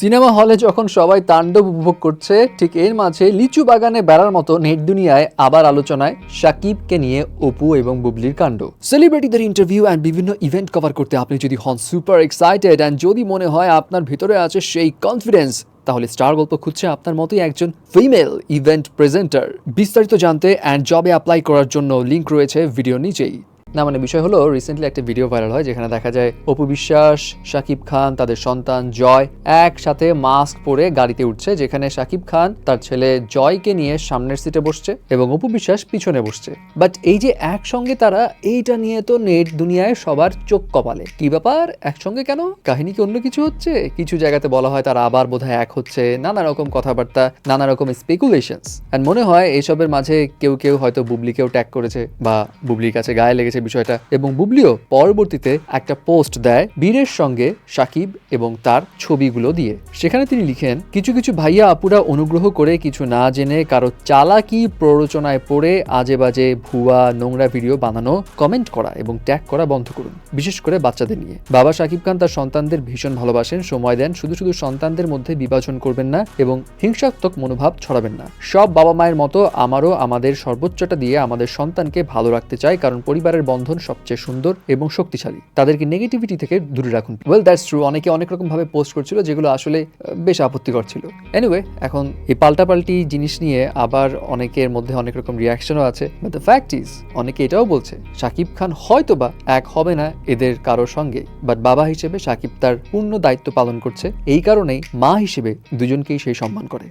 Cinema হলে যখন সবাই তাণ্ডব উপভোগ করছে, ঠিক এর মাঝে লিচু বাগানে বেড়ার মতো নেট দুনিয়ায় আবার আলোচনায় সাকিবকে নিয়ে অপু এবং বুবলির কাণ্ড। সেলিব্রিটিদের ইন্টারভিউ অ্যান্ড বিভিন্ন ইভেন্ট কভার করতে আপনি যদি হন সুপার এক্সাইটেড অ্যান্ড যদি মনে হয় আপনার ভিতরে আছে সেই কনফিডেন্স তাহলে স্টার গল্প খুঁজছে আপনার মতোই একজন ফিমেল ইভেন্ট প্রেজেন্টার বিস্তারিত জানতে অ্যান্ড জবে অ্যাপ্লাই করার জন্য লিঙ্ক রয়েছে ভিডিও নিচেই। না মানে বিষয় হলো রিসেন্টলি একটা ভিডিও ভাইরাল হয় যেখানে দেখা যায় অপু বিশ্বাস শাকিব খান, তাদের সন্তান জয় একসাথে মাস্ক পরে গাড়িতে উঠছে, যেখানে শাকিব খান তার ছেলে জয়কে নিয়ে সামনের সিটে বসছে এবং অপু বিশ্বাস পিছনে বসছে। বাট এই যে একসঙ্গে তারা, এইটা নিয়ে তো নেট দুনিয়ায় সবার চোখ কপালে। কি ব্যাপার? একসঙ্গে কেন? কাহিনী কি অন্য কিছু হচ্ছে? কিছু জায়গাতে বলা হয় তারা আবার বোধহয় এক হচ্ছে। নানা রকম কথাবার্তা, নানা রকম স্পেকুলেশনস অ্যান্ড মনে হয় এইসবের মাঝে কেউ কেউ হয়তো বুবলিকেও ট্যাগ করেছে বা বুবলির কাছে গায়ে লেগেছে বিষয়টা। এবং বুবলিও পরবর্তীতে একটা পোস্ট দেয় বীরের সঙ্গে সাকিব এবং তার ছবিগুলো দিয়ে। সেখানে তিনি লিখেন, কিছু কিছু ভাইয়া আপুরা অনুগ্রহ করে কিছু না জেনে কারও চালাকি প্ররোচনায় পড়ে আজে বাজে ভুয়া নোংরা ভিডিও বানানো, কমেন্ট করা এবং ট্যাগ করা বন্ধ করুন, বিশেষ করে বাচ্চাদের নিয়ে। বাবা সাকিব খান তার সন্তানদের ভীষণ ভালোবাসেন, সময় দেন, শুধু শুধু সন্তানদের মধ্যে বিভাজন করবেন না এবং হিংসাত্মক মনোভাব ছড়াবেন না। সব বাবা মায়ের মতো আমারও আমাদের সর্বোচ্চটা দিয়ে আমাদের সন্তানকে ভালো রাখতে চাই, কারণ পরিবারের বন্ধন সবচেয়ে সুন্দর এবং শক্তিশালী। তাদেরকে নেগেটিভিটি থেকে দূরে রাখুন। ওয়েল দ্যাটস ট্রু অনেকে অনেক রকম ভাবে পোস্ট করছিল যেগুলো আসলে বেশ আপত্তিকর ছিল। এনিওয়ে এখন এই পাল্টাপাল্টি জিনিস নিয়ে আবার অনেকের মধ্যে অনেক রকম রিয়াকশনও আছে। বাট দ্য ফ্যাক্ট ইজ অনেকে এটাও বলছে, শাকিব খান হয়তোবা এক হবে না এদের কারও সঙ্গে। বাট বাবা হিসেবে শাকিব তার পূর্ণ দায়িত্ব পালন করছে। এই কারণেই মা হিসেবে দুজনকেই সেই সম্মান করে।